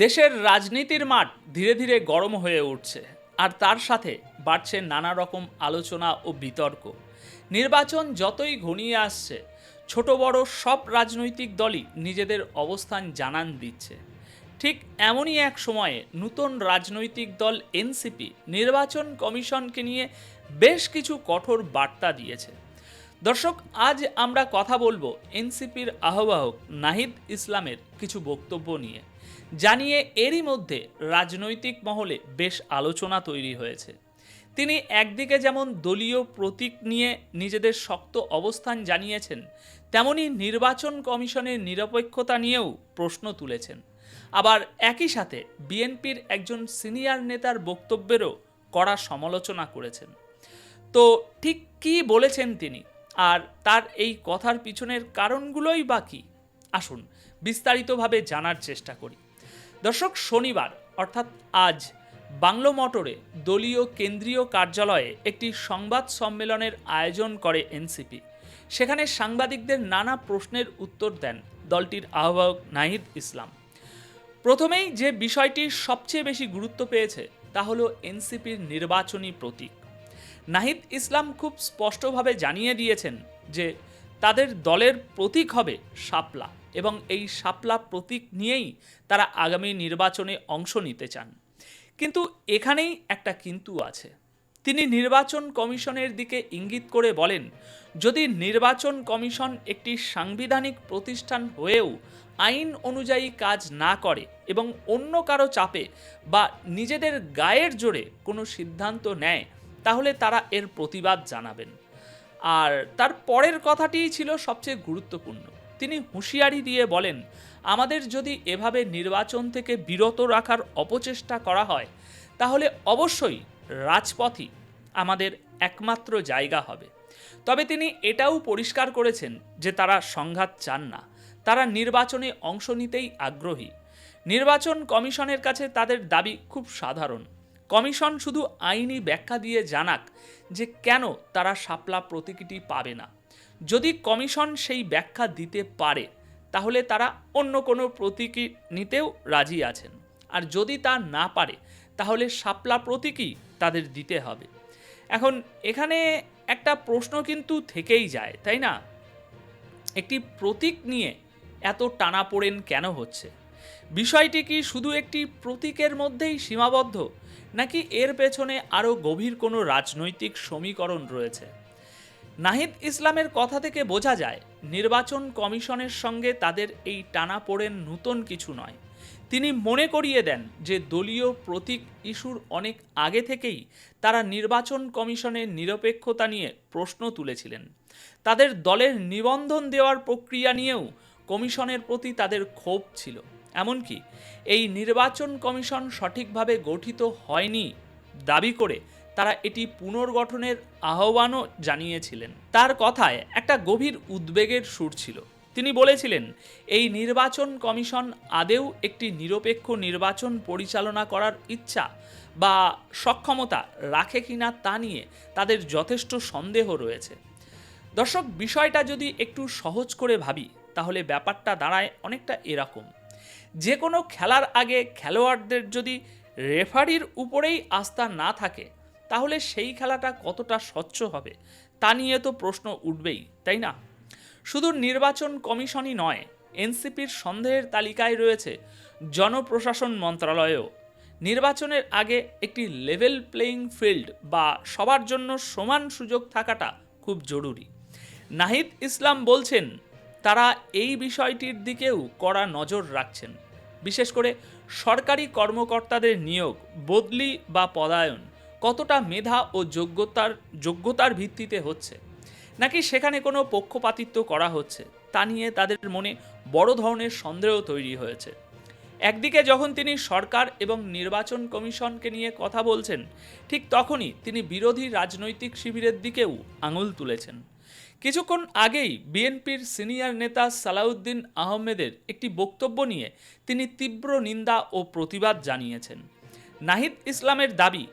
দেশের রাজনীতির মাঠ ধীরে ধীরে গরম হয়ে উঠছে, আর তার সাথে বাড়ছে নানা রকম আলোচনা ও বিতর্ক। নির্বাচন যতই ঘনিয়ে আসছে, ছোট বড় সব রাজনৈতিক দলই নিজেদের অবস্থান জানান দিচ্ছে। ঠিক এমনই এক সময়ে নতুন রাজনৈতিক দল এনসিপি নির্বাচন কমিশনকে নিয়ে বেশ কিছু কঠোর বার্তা দিয়েছে। দর্শক, আজ আমরা কথা বলব এনসিপির আহ্বায়ক নাহিদ ইসলামের কিছু বক্তব্য নিয়ে। জানিয়ে এরই মধ্যে রাজনৈতিক মহলে বেশ আলোচনা তৈরি হয়েছে। তিনি একদিকে যেমন দলীয় প্রতীক নিয়ে নিজেদের শক্ত অবস্থান জানিয়েছেন, তেমনি নির্বাচন কমিশনের নিরপেক্ষতা নিয়েও প্রশ্ন তুলেছেন। আবার একই সাথে বিএনপির একজন সিনিয়র নেতার বক্তব্যেরও কড়া সমালোচনা করেছেন। তো ঠিক কী বলেছেন তিনি? আর তার এই কথার পিছনের কারণগুলোই বা কী? আসুন বিস্তারিতভাবে জানার চেষ্টা করি। দর্শক, শনিবার, অর্থাৎ আজ, বাংলো মোটরে দলীয় কেন্দ্রীয় কার্যালয়ে একটি সংবাদ সম্মেলনের আয়োজন করে এনসিপি। সেখানে সাংবাদিকদের নানা প্রশ্নের উত্তর দেন দলটির আহ্বায়ক নাহিদ ইসলাম। প্রথমেই যে বিষয়টি সবচেয়ে বেশি গুরুত্ব পেয়েছে, তা হলো এনসিপির নির্বাচনী প্রতীক। নাহিদ ইসলাম খুব স্পষ্টভাবে জানিয়ে দিয়েছেন যে তাদের দলের প্রতীক হবে শাপলা এবং এই শাপলা প্রতীক নিয়েই তারা আগামী নির্বাচনে অংশ নিতে চান। কিন্তু এখানেই একটা কিন্তু আছে। তিনি নির্বাচন কমিশনের দিকে ইঙ্গিত করে বলেন, যদি নির্বাচন কমিশন একটি সাংবিধানিক প্রতিষ্ঠান হয়েও আইন অনুযায়ী কাজ না করে এবং অন্য কারও চাপে বা নিজেদের গায়ের জোরে কোনো সিদ্ধান্ত নেয় তাহলে তারা এর প্রতিবাদ জানাবেন। আর তার পরের কথাটিই ছিল সবচেয়ে গুরুত্বপূর্ণ। তিনি হুঁশিয়ারি দিয়ে বলেন, আমাদের যদি এভাবে নির্বাচন থেকে বিরত রাখার অপচেষ্টা করা হয়, তাহলে অবশ্যই রাজপথই আমাদের একমাত্র জায়গা হবে। তবে তিনি এটাও পরিষ্কার করেছেন যে তারা সংঘাত চান না। তারা নির্বাচনে অংশ নিতেই আগ্রহী। নির্বাচন কমিশনের কাছে তাদের দাবি খুব সাধারণ। কমিশন শুধু আইনি ব্যাখ্যা দিয়ে জানাক যে কেন তারা শাপলা প্রতীকটি পাবে না। যদি কমিশন সেই ব্যাখ্যা দিতে পারে, তাহলে তারা অন্য কোনো প্রতীকী নিতেও রাজি আছেন। আর যদি তা না পারে, তাহলে শাপলা প্রতীকই তাদের দিতে হবে। এখন এখানে একটা প্রশ্ন কিন্তু থেকেই যায়, তাই না? একটি প্রতীক নিয়ে এত টানাপোড়েন কেন হচ্ছে? বিষয়টি কি শুধু একটি প্রতীকের মধ্যেই সীমাবদ্ধ, নাকি এর পেছনে আরও গভীর কোনো রাজনৈতিক সমীকরণ রয়েছে? নাহিদ ইসলামের কথা থেকে বোঝা যায়, নির্বাচন কমিশনের সঙ্গে তাদের এই টানাপোড়েন নূতন কিছু নয়। তিনি মনে করিয়ে দেন যে দলীয় প্রতীক ইস্যুর অনেক আগে থেকেই তারা নির্বাচন কমিশনের নিরপেক্ষতা নিয়ে প্রশ্ন তুলেছিলেন। তাদের দলের নিবন্ধন দেওয়ার প্রক্রিয়া নিয়েও কমিশনের প্রতি তাদের ক্ষোভ ছিল। এমনকি এই নির্বাচন কমিশন সঠিকভাবে গঠিত হয়নি দাবি করে তারা এটি পুনর্গঠনের আহ্বানও জানিয়েছিলেন। তার কথায় একটা গভীর উদ্বেগের সুর ছিল। তিনি বলেছিলেন, এই নির্বাচন কমিশন আদেও একটি নিরপেক্ষ নির্বাচন পরিচালনা করার ইচ্ছা বা সক্ষমতা রাখে কিনা তা নিয়ে তাদের যথেষ্ট সন্দেহ রয়েছে। দর্শক, বিষয়টা যদি একটু সহজ করে ভাবি, তাহলে ব্যাপারটা দাঁড়ায় অনেকটা এরকম। যে কোনো খেলার আগে খেলোয়াড়দের যদি রেফারির উপরেই আস্থা না থাকে, তাহলে সেই খেলাটা কতটা স্বচ্ছ হবে, তা নিয়ে তো প্রশ্ন উঠবেই, তাই না? শুধু নির্বাচন কমিশনই নয়, এনসিপির সন্দেহের তালিকায় রয়েছে জনপ্রশাসন মন্ত্রণালয়ও নির্বাচনের আগে একটি লেভেল প্লেয়িং ফিল্ড বা সবার জন্য সমান সুযোগ থাকাটা খুব জরুরি। নাহিদ ইসলাম বলছেন তারা এই বিষয়টির দিকেও কড়া নজর রাখছেন। বিশেষ করে সরকারি কর্মকর্তাদের নিয়োগ, বদলি বা পদায়ন কতটা মেধা ও যোগ্যতার যোগ্যতার ভিত্তিতে হচ্ছে? নাকি সেখানে কোনো পক্ষপাতিত্ব করা হচ্ছে? তা নিয়ে তাদের মনে বড় ধরনের সন্দেহ তৈরি হয়েছে। একদিকে যখন তিনি সরকার এবং নির্বাচন কমিশনকে নিয়ে কথা বলছেন, ঠিক তখনই তিনি বিরোধী রাজনৈতিক শিবিরের দিকেও আঙুল তুলেছেন। কিছুক্ষণ আগেই বিএনপির সিনিয়র নেতা সালাউদ্দিন আহমেদের একটি বক্তব্য নিয়ে তিনি তীব্র নিন্দা ও প্রতিবাদ জানিয়েছেন। নাহিদ ইসলামের দাবি,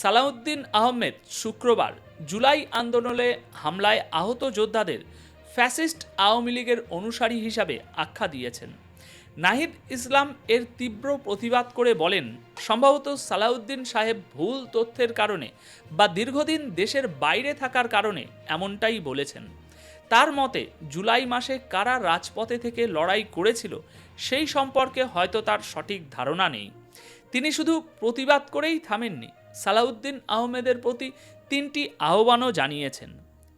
সালাউদ্দিন আহমেদ শুক্রবার জুলাই আন্দোলনে হামলায় আহত যোদ্ধাদের ফ্যাসিস্ট আওয়ামী লীগের অনুসারী হিসাবে আখ্যা দিয়েছেন। নাহিদ ইসলাম এর তীব্র প্রতিবাদ করে বলেন, সম্ভবত সালাউদ্দিন সাহেব ভুল তথ্যের কারণে বা দীর্ঘদিন দেশের বাইরে থাকার কারণে এমনটাই বলেছেন। তার মতে, জুলাই মাসে কারা রাজপথে থেকে লড়াই করেছিল সেই সম্পর্কে হয়তো তার সঠিক ধারণা নেই। তিনি শুধু প্রতিবাদ করেই থামেননি, সালাউদ্দিন আহমেদের প্রতি তিনটি আহ্বানও জানিয়েছেন।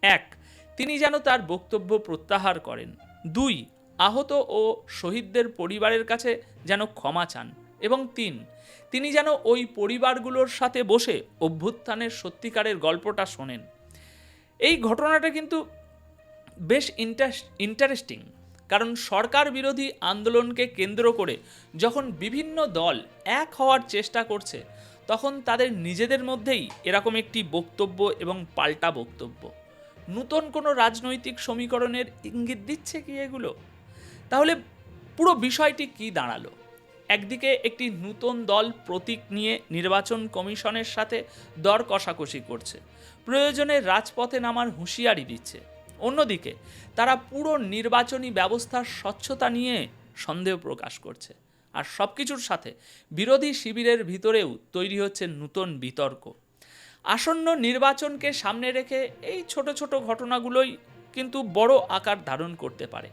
এক, তিনি যেন তার বক্তব্য প্রত্যাহার করেন। দুই আহত ও শহীদদের পরিবারের কাছে যেন ক্ষমা চান। এবং তিন, তিনি যেন ওই পরিবারগুলোর সাথে বসে অভ্যুত্থানের সত্যিকারের গল্পটা শোনেন। এই ঘটনাটা কিন্তু বেশ ইন্টারেস্টিং। কারণ সরকার বিরোধী আন্দোলনকে কেন্দ্র করে যখন বিভিন্ন দল এক হওয়ার চেষ্টা করছে, তখন তাদের নিজেদের মধ্যেই এরকম একটি বক্তব্য এবং পাল্টা বক্তব্য। নূতন কোনো রাজনৈতিক সমীকরণের ইঙ্গিত দিচ্ছে কি এগুলো? তাহলে পুরো বিষয়টি কি দাঁড়াল? একদিকে একটি নূতন দল প্রতীক নিয়ে নির্বাচন কমিশনের সাথে দর কষাকষি করছে, প্রয়োজনে রাজপথে নামার হুঁশিয়ারি দিচ্ছে। অন্যদিকে, তারা পুরো নির্বাচনী ব্যবস্থার স্বচ্ছতা নিয়ে সন্দেহ প্রকাশ করছে। আর সব কিছুর সাথে বিরোধী শিবিরের ভিতরেও তৈরি হচ্ছে নূতন বিতর্ক। আসন্ন নির্বাচনকে সামনে রেখে এই ছোট ছোট ঘটনাগুলোই কিন্তু বড় আকার ধারণ করতে পারে।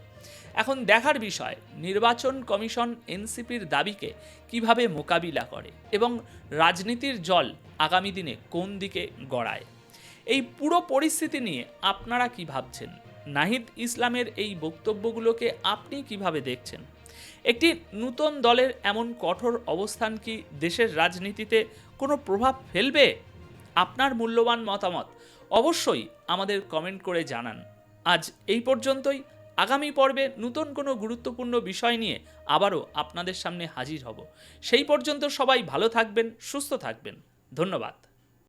এখন দেখার বিষয়, নির্বাচন কমিশন এনসিপির দাবিকে কীভাবে মোকাবিলা করে এবং রাজনীতির জল আগামী দিনে কোন দিকে গড়ায়। এই পুরো পরিস্থিতি নিয়ে আপনারা কি ভাবছেন? নাহিদ ইসলামের এই বক্তব্যগুলোকে আপনি কীভাবে দেখছেন? একটি নূতন দলের এমন কঠোর অবস্থান কি দেশের রাজনীতিতে কোনো প্রভাব ফেলবে? আপনার মূল্যবান মতামত অবশ্যই আমাদের কমেন্ট করে জানান। আজ এই পর্যন্তই। আগামী পর্বে নতুন কোনো গুরুত্বপূর্ণ বিষয় নিয়ে আবারও আপনাদের সামনে হাজির হব। সেই পর্যন্ত সবাই ভালো থাকবেন, সুস্থ থাকবেন। ধন্যবাদ।